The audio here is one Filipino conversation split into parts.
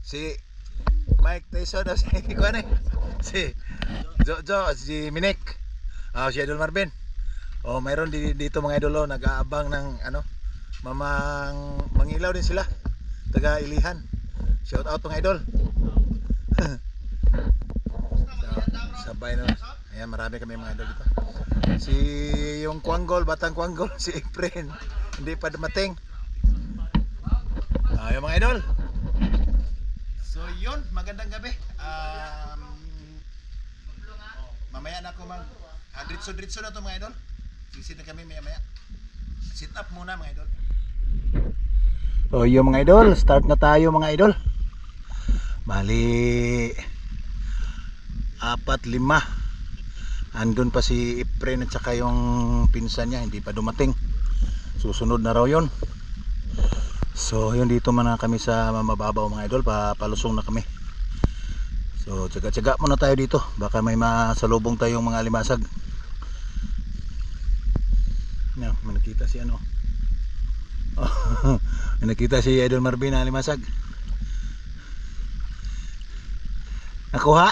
si Mike Tyson o si Kuan eh. Si Jojo, si Minik. Ah, si Idol Marvin. Oh, mayroon di, dito mga idol oh, nag-aabang ng ano, mamang mangilaw din sila. Taga Ilihan. Shout out mga idol. Sa- Sabay no. Ayan, marami kami mga idol dito. Si yung Kuanggol, Batang Kuanggol, si Efren. Hindi pa dumating. Yung mga idol. So yun, magandang gabi. Um, mamaya na ako mag ah, dritso dritso na to mga idol. Sisit na kami maya maya. Sit up muna mga idol. So yung mga idol, start na tayo mga idol. Bali apat lima. Andun pa si Efren at saka yung pinsan niya, hindi pa dumating. Susunod na raw yon. So yun dito man kami sa mababaw mga idol, papalusong na kami. So tsaga-tsaga muna tayo dito, baka may masalubong tayong mga limasag. Yan, may si ano. Oh, si Idol Marvin na limasag. Nakuha.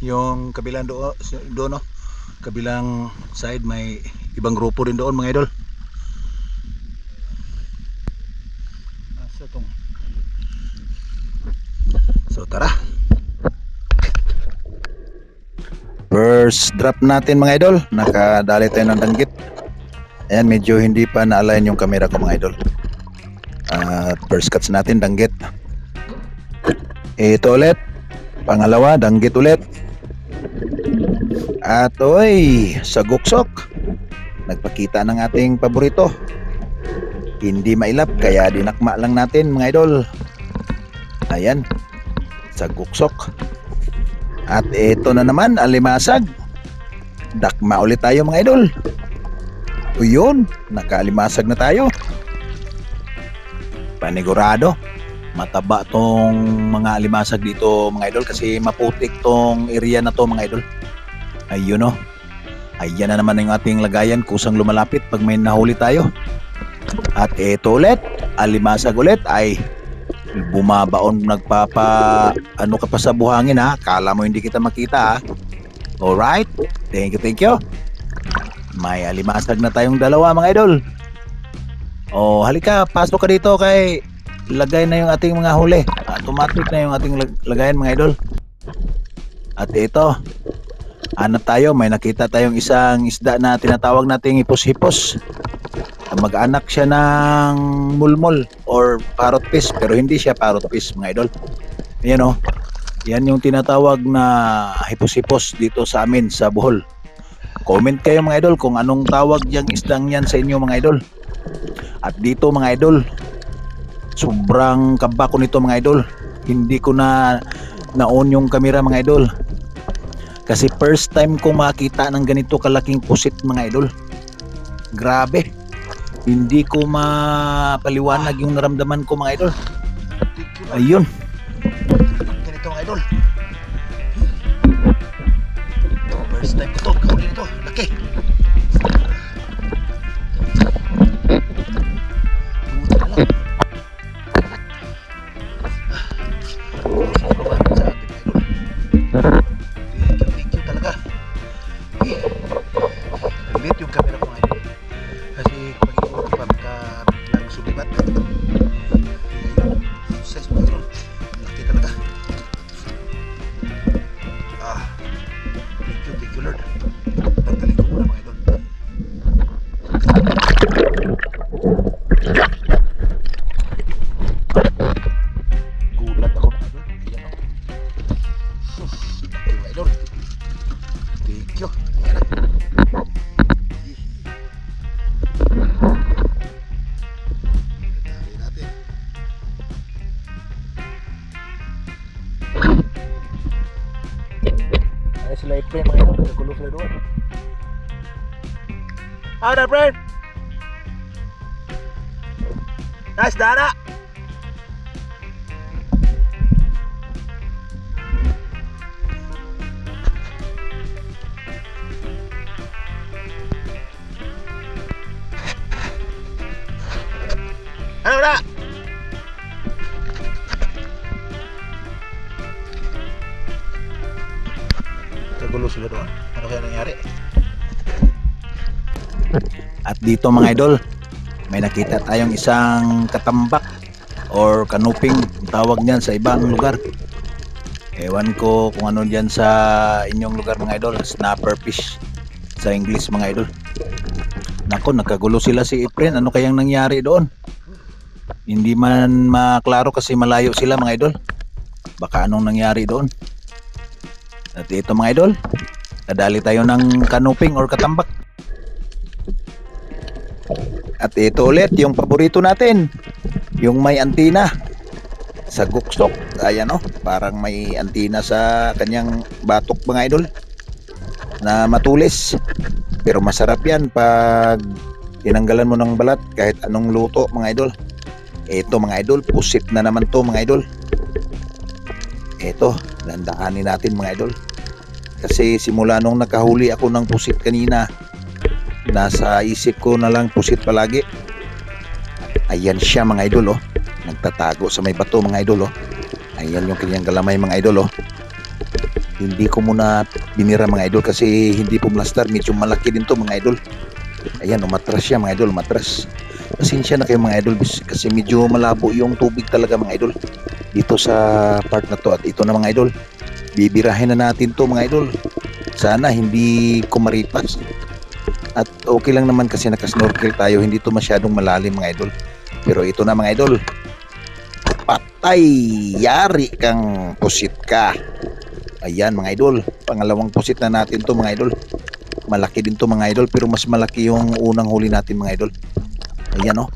Yung kabilang do, doon no. Kabilang side may ibang grupo rin doon mga idol. Asa tong? So tara. First drop natin mga idol. Nakadali tayo ng danggit. Ayan, medyo hindi pa na-align yung camera ko mga idol. At first cuts natin, danggit. Ito ulit. Pangalawa, danggit ulit. At oy, sa guksok. Nagpakita ng ating paborito. Hindi mailap kaya dinakma lang natin mga idol. Ayan. Sa guksok. At ito na naman, alimasag. Dakma ulit tayo mga idol. O yun, nakalimasag na tayo. Panigurado. Mataba tong mga alimasag dito mga idol kasi maputik tong area na to mga idol. Ayun o. Ayan na naman yung ating lagayan kusang lumalapit pag may nahuli tayo. At ito ulit, alimasag ulit ay bumabaon nagpapa ano ka pa sa buhangin ha. Kala mo hindi kita makita ha. Alright. Thank you, thank you. May alimasag na tayong dalawa mga idol. Oh, halika, pasok ka dito kay lagay na yung ating mga huli. Automatic na yung ating lag- lagayan mga idol. At ito, hanap tayo, may nakita tayong isang isda na tinatawag nating hipos-hipos. Mag-anak siya ng mulmol or parrot fish pero hindi siya parrot fish mga idol. Yan oh. Yan yung tinatawag na hipos-hipos dito sa amin sa Bohol. Comment kayo mga idol kung anong tawag diyang isdang yan sa inyo mga idol. At dito mga idol, sobrang kaba ko nito mga idol. Hindi ko na na-on yung camera mga idol. Kasi first time ko makita ng ganito kalaking pusit mga idol. Grabe. Hindi ko mapaliwanag yung naramdaman ko mga idol. Ayun. Ganito Ah, na friend! Dito mga idol, may nakita tayong isang katambak or kanuping tawag niyan sa ibang lugar. Ewan ko kung ano diyan sa inyong lugar mga idol, snapper fish sa English mga idol. Nako, nagkagulo sila si Efren. Ano kayang nangyari doon? Hindi man maklaro kasi malayo sila mga idol. Baka anong nangyari doon? At ito mga idol, nadali tayo ng kanuping or katambak. At ito ulit, yung paborito natin, yung may antina sa guksok. Ayan o, parang may antina sa kanyang batok mga idol na matulis. Pero masarap yan pag tinanggalan mo ng balat kahit anong luto mga idol. Ito mga idol, pusit na naman to mga idol. Ito, landaanin natin mga idol. Kasi simula nung nakahuli ako ng pusit kanina, nasa isip ko na lang pusit palagi. Ayan siya mga idol oh. Nagtatago sa may bato mga idol oh. Ayan yung kanyang galamay mga idol oh. Hindi ko muna binira mga idol kasi hindi pumlastar. Medyo malaki din to mga idol. Ayan, umatras siya mga idol, umatras. Pasensya na kayo mga idol kasi medyo malabo yung tubig talaga mga idol. Dito sa part na to at ito na mga idol. Bibirahin na natin to mga idol. Sana hindi kumaripas. At okay lang naman kasi nakasnorkel tayo, hindi to masyadong malalim mga idol. Pero ito na mga idol. Patay! Yari kang pusit ka. Ayan mga idol, pangalawang pusit na natin to mga idol. Malaki din to mga idol pero mas malaki yung unang huli natin mga idol. Ayan oh.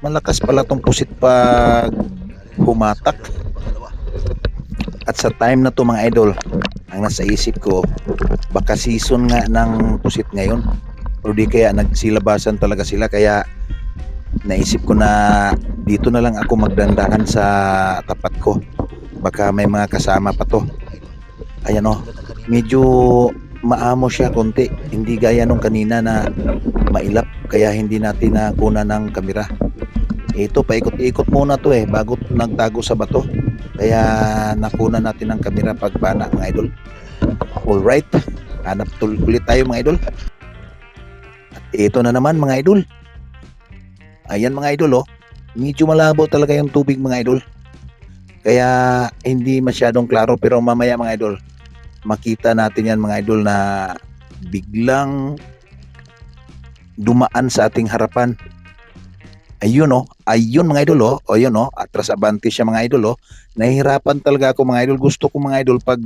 Malakas pala tong pusit pag humatak. At sa time na to mga idol, ang nasa isip ko, baka season nga ng pusit ngayon. O di kaya nagsilabasan talaga sila kaya naisip ko na dito na lang ako magdandahan sa tapat ko. Baka may mga kasama pa to. Ayan o, medyo maamo siya konti. Hindi gaya nung kanina na mailap kaya hindi natin nakuna ng kamera. Ito, paikot-ikot muna to eh bago nagtago sa bato. Kaya nakuna natin ng kamera pagpana mga idol. Alright, hanap tul- ulit tayo mga idol. Ito na naman mga idol. Ayan mga idol oh. Medyo malabo talaga yung tubig mga idol. Kaya hindi masyadong klaro pero mamaya mga idol, makita natin yan mga idol na biglang dumaan sa ating harapan. Ayun oh, ayun mga idol oh, ayun oh, atras abante siya mga idol oh. Nahihirapan talaga ako mga idol. Gusto ko mga idol pag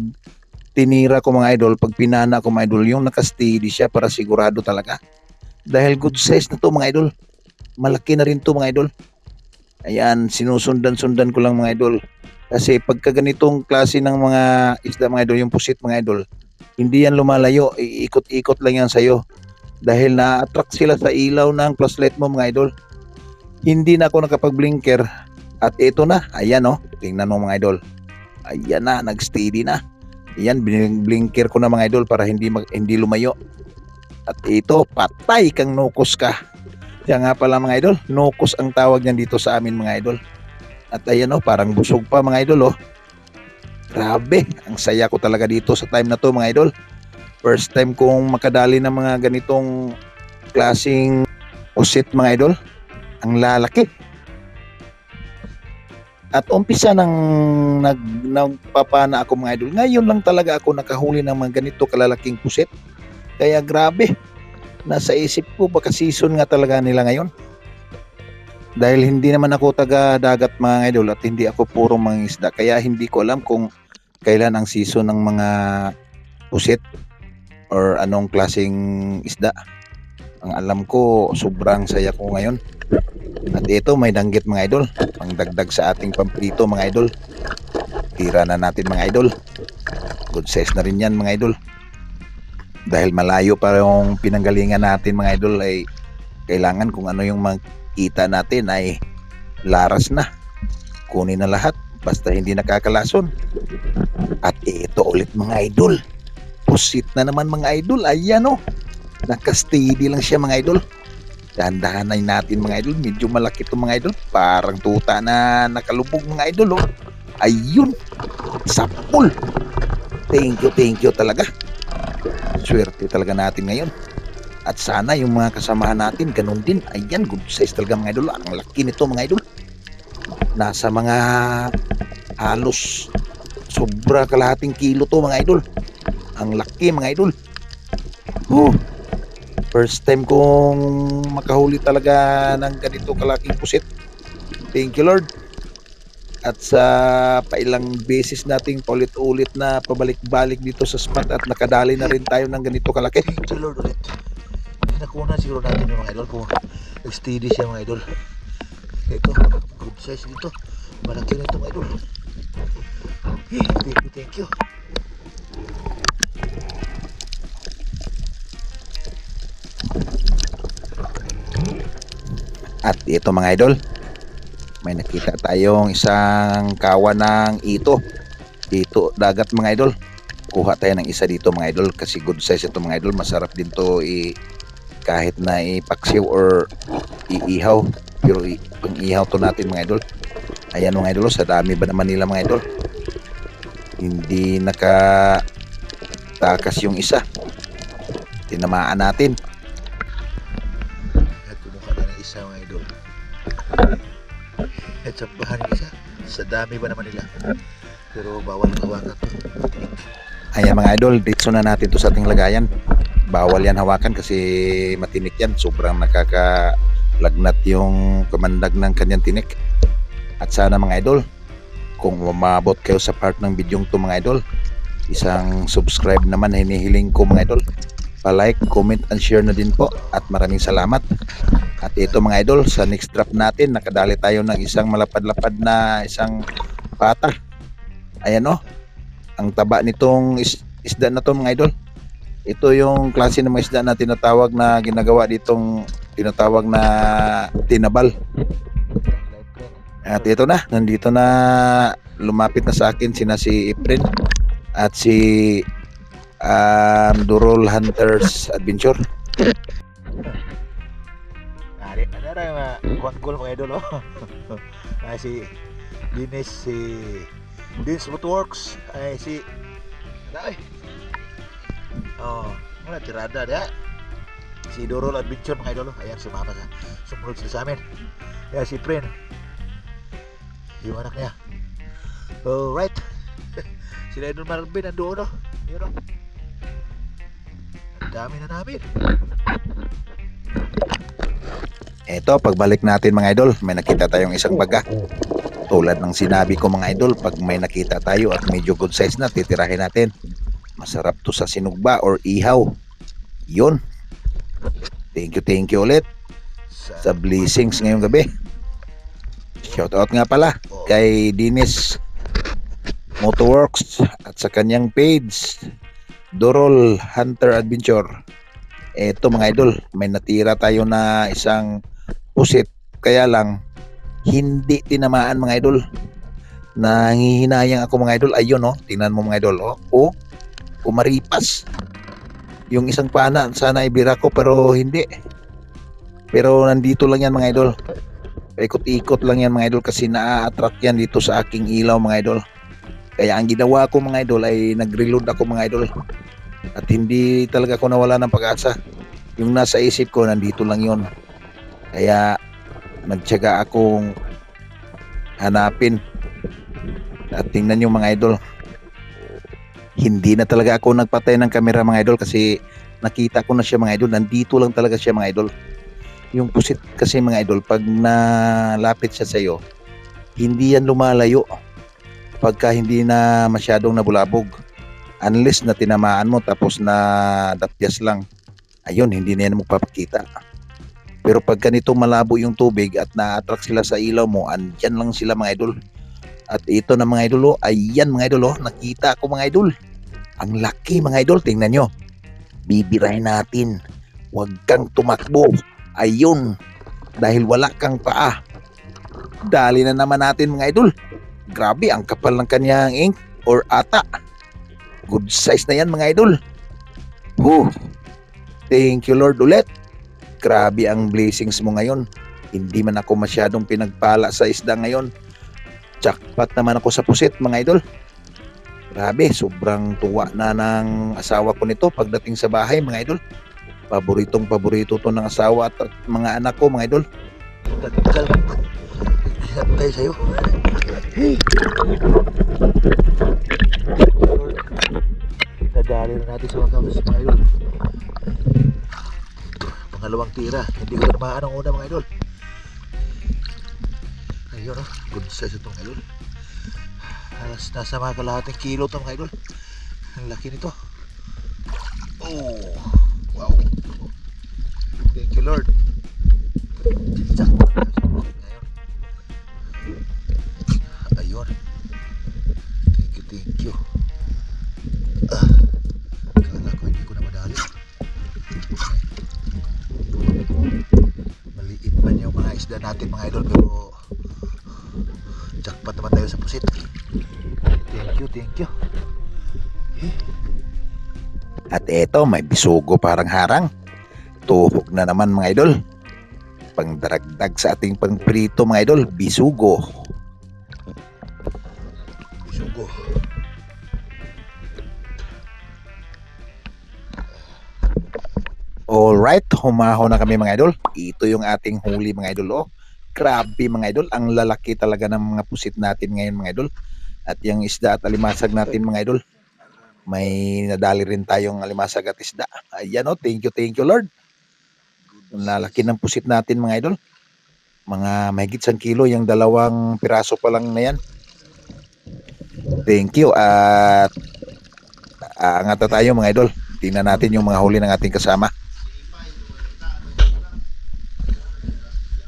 tinira ko mga idol, pag pinana ko mga idol, yung nakasteady siya para sigurado talaga. Dahil good size na to mga idol. Malaki na rin to mga idol. Ayan, sinusundan-sundan ko lang mga idol. Kasi pagka ganitong klase ng mga isda mga idol, yung pusit mga idol, hindi yan lumalayo, iikot-ikot lang yan sa'yo. Dahil na-attract sila sa ilaw ng flashlight mo mga idol. Hindi na ako nakapag-blinker. At ito na, ayan oh, tingnan mo mga idol. Ayan na, nag-steady na. Ayan, blinker ko na mga idol para hindi mag, hindi lumayo. At ito, patay kang nukos ka. Kaya nga pala mga idol, nukos ang tawag niyan dito sa amin mga idol. At ayan oh, parang busog pa mga idol oh. Grabe, ang saya ko talaga dito sa time na to mga idol. First time kong makadali ng mga ganitong klasing usit mga idol. Ang lalaki. At umpisa nang nag, nagpapana ako mga idol. Ngayon lang talaga ako nakahuli ng mga ganito kalalaking pusit. Kaya grabe, nasa isip ko baka season nga talaga nila ngayon. Dahil hindi naman ako taga dagat mga idol at hindi ako puro mga isda. Kaya hindi ko alam kung kailan ang season ng mga pusit or anong klaseng isda. Ang alam ko, sobrang saya ko ngayon. At ito, may danggit mga idol. Pangdagdag sa ating pamprito mga idol. Tira na natin mga idol. Good size na rin yan mga idol. Dahil malayo pa yung pinanggalingan natin mga idol ay kailangan kung ano yung makita natin ay laras na. Kunin na lahat basta hindi nakakalason. At ito ulit mga idol. Pusit na naman mga idol. Ayan o. Nakasteady lang siya mga idol. Dahan-dahanay natin mga idol. Medyo malaki itong mga idol. Parang tuta na nakalubog mga idol. Oh. Ayun. Sapul. Thank you, thank you talaga. Swerte talaga natin ngayon. At sana yung mga kasamahan natin, ganun din. Ayan, good size talaga mga idol. Ang laki nito mga idol. Nasa mga halos sobra kalahating kilo to mga idol. Ang laki mga idol. Oh, first time kong makahuli talaga ng ganito kalaking pusit. Thank you Lord. At sa pailang beses nating paulit-ulit na pabalik-balik dito sa spot at nakadali na rin tayo ng ganito kalaki. You Lord ulit. Nakuha siguro natin yung mga idol kung steady siya mga idol. Ito, good size dito. Malaki na ito mga idol. Eh, thank you, thank you. At ito mga idol, may nakita tayong isang kawan ng ito. Dito dagat mga idol. Kuha tayo ng isa dito mga idol kasi good size ito mga idol. Masarap din to i kahit na ipaksiw or iihaw. Pero pang ihaw to natin mga idol. Ayan mga idol, sa dami ba naman nila mga idol. Hindi naka takas yung isa. Tinamaan natin. At sabahan ng isa. Sa dami ba naman nila? Pero bawal hawakan to. Ayan mga idol, dito na natin to sa ating lagayan. Bawal yan hawakan kasi matinik yan. Sobrang nakakalagnat yung kamandag ng kanyang tinik. At sana mga idol, kung umabot kayo sa part ng bidyong to mga idol, isang subscribe naman hinihiling ko mga idol. Pa-like, comment, and share na din po. At maraming salamat. At ito mga idol, sa next drop natin, nakadali tayo ng isang malapad-lapad na isang pata. Ayan o, ang taba nitong is, isda na to mga idol. Ito yung klase ng mga isda na tinatawag na ginagawa ditong tinatawag na tinabal. At ito na, nandito na lumapit na sa akin sina si Efren at si um, Durol Hunters Adventure. Ari, ano na yung mga kwangkul mga idol, oh. si Dinis, si Dins Motorworks, ay si, oh, wala, tirada dia. Si Dorol Adventure mga idol, oh. ayan, sumama sa, sumunod. Ayan, si Prin, yung anak niya. Alright, sila Idol Marvin, nandoon, oh. Yun, oh. Dami na namin. Ito, pagbalik natin mga idol, may nakita tayong isang baga. Tulad ng sinabi ko mga idol, pag may nakita tayo at medyo good size na, titirahin natin. Masarap to sa sinugba or ihaw. Yun. Thank you, thank you ulit sa blessings ngayong gabi. Shoutout nga pala kay Dinis Motorworks at sa kanyang page Dorol Hunter Adventure. Eto mga idol, may natira tayo na isang pusit kaya lang hindi tinamaan mga idol. Nangihinayang ako mga idol. Ayun oh, tingnan mo mga idol oh. Oh, kumaripas. Yung isang pana sana ibira ko pero hindi. Pero nandito lang yan mga idol. Ikot-ikot lang yan mga idol kasi naa-attract yan dito sa aking ilaw mga idol. Kaya ang ginawa ko mga idol ay nag-reload ako mga idol. At hindi talaga ako nawala ng pag-asa. Yung nasa isip ko nandito lang yon. Kaya nagtyaga akong hanapin. At tingnan yung mga idol. Hindi na talaga ako nagpatay ng kamera mga idol kasi nakita ko na siya mga idol. Nandito lang talaga siya mga idol. Yung pusit kasi mga idol, pag nalapit siya sa iyo, hindi yan lumalayo pagka hindi na masyadong nabulabog. Unless na tinamaan mo tapos na dapyas lang, ayun, hindi na yan magpapakita. Pero pag ganito malabo yung tubig at na-attract sila sa ilaw mo, andyan lang sila mga idol. At ito na mga idol, oh, ayan mga idol, oh, nakita ko mga idol. Ang laki mga idol, tingnan nyo. Bibirahin natin. Huwag kang tumakbo. Ayun, dahil wala kang paa. Dali na naman natin mga idol. Grabe, ang kapal ng kanyang ink or ata. Good size na yan mga idol. Whew. Thank you Lord ulit. Grabe ang blessings mo ngayon. Hindi man ako masyadong pinagpala sa isda ngayon. Jackpot naman ako sa pusit mga idol. Grabe, sobrang tuwa na ng asawa ko nito pagdating sa bahay mga idol. Paboritong paborito to ng asawa at, mga anak ko mga idol. Tagal. Tayo sa'yo. Nadali na natin sa mga kamas mga idol. Ito, pangalawang tira. Hindi ko namaan ang una mga idol. Ayun oh, good size itong idol. Halos nasa mga kalahating kilo itong mga idol. Ang laki nito. Oh, wow. Thank you Lord. Tsak. You. Ah, kala ko hindi ko na madali. Maliit man yung mga isda natin mga idol pero jackpot naman tayo sa pusit. Thank you, thank you. At eto, may bisugo parang harang. Tuhog na naman mga idol. Pangdaragdag sa ating pangprito mga idol. Bisugo. Alright, humaho na kami mga idol. Ito yung ating huli mga idol. Oh, grabe mga idol. Ang lalaki talaga ng mga pusit natin ngayon mga idol. At yung isda at alimasag natin mga idol. May nadali rin tayong alimasag at isda. Ayan oh, thank you, thank you Lord. Ang lalaki ng pusit natin mga idol. Mga mahigit isang kilo, yung dalawang piraso pa lang na yan. Thank you at aangat na tayo mga idol. Tingnan natin yung mga huli ng ating kasama.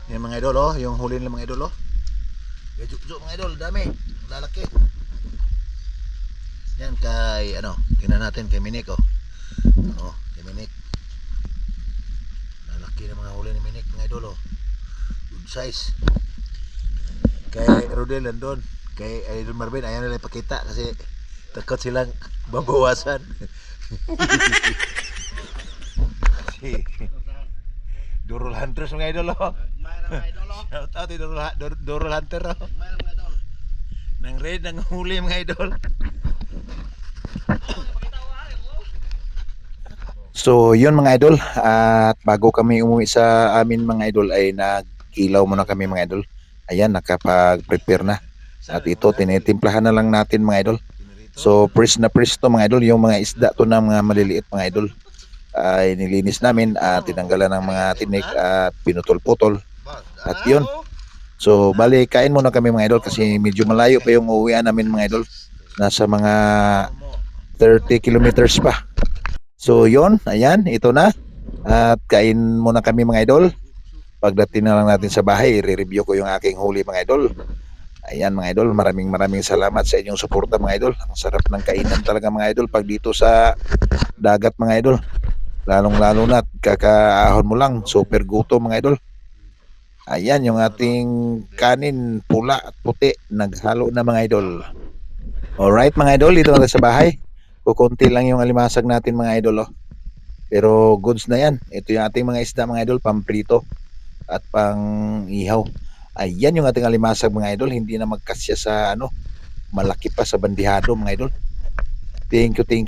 Yan mga idol oh, yung huli nila mga idol oh. Medyo mga idol, dami. Lalaki. Yan kay ano, tingnan natin kay Minik oh. Oh, kay Minik. Lalaki ng mga huli ni Minik mga idol oh. Good size. Kay Rodel nandun. Kay Idol Marvin, ayan nila ipakita kasi takot silang babawasan. si Durul Hunters mga idol oh. Shout out Dur- Durul Hunter oh. Nang raid, nang huli mga idol. So, yun mga idol. At bago kami umuwi sa amin mga idol ay nagkilaw muna kami mga idol. Ayan, nakapag-prepare na. At ito, tinitimplahan na lang natin mga idol. So, press na press to mga idol. Yung mga isda to ng mga maliliit mga idol. Ay nilinis namin at tinanggalan ng mga tinik at pinutol-putol. At yun. So, bali, kain muna kami mga idol kasi medyo malayo pa yung uuwian namin mga idol. Nasa mga 30 kilometers pa. So yon, ayan, ito na. At kain muna kami mga idol. Pagdating na lang natin sa bahay, i-review ko yung aking huli mga idol. Ayan mga idol, maraming maraming salamat sa inyong suporta mga idol. Ang sarap ng kainan talaga mga idol pag dito sa dagat mga idol. Lalong lalo na kakaahon mo lang, super gutom mga idol. Ayan yung ating kanin pula at puti, naghalo na mga idol. Alright mga idol, dito na sa bahay kukunti lang yung alimasag natin mga idol oh. Pero goods na yan. Ito yung ating mga isda mga idol, pamprito at pang ihaw. Ayan yung ating alimasag mga idol, hindi na magkasya sa ano, malaki pa sa bandihado mga idol. Thank you, thank you.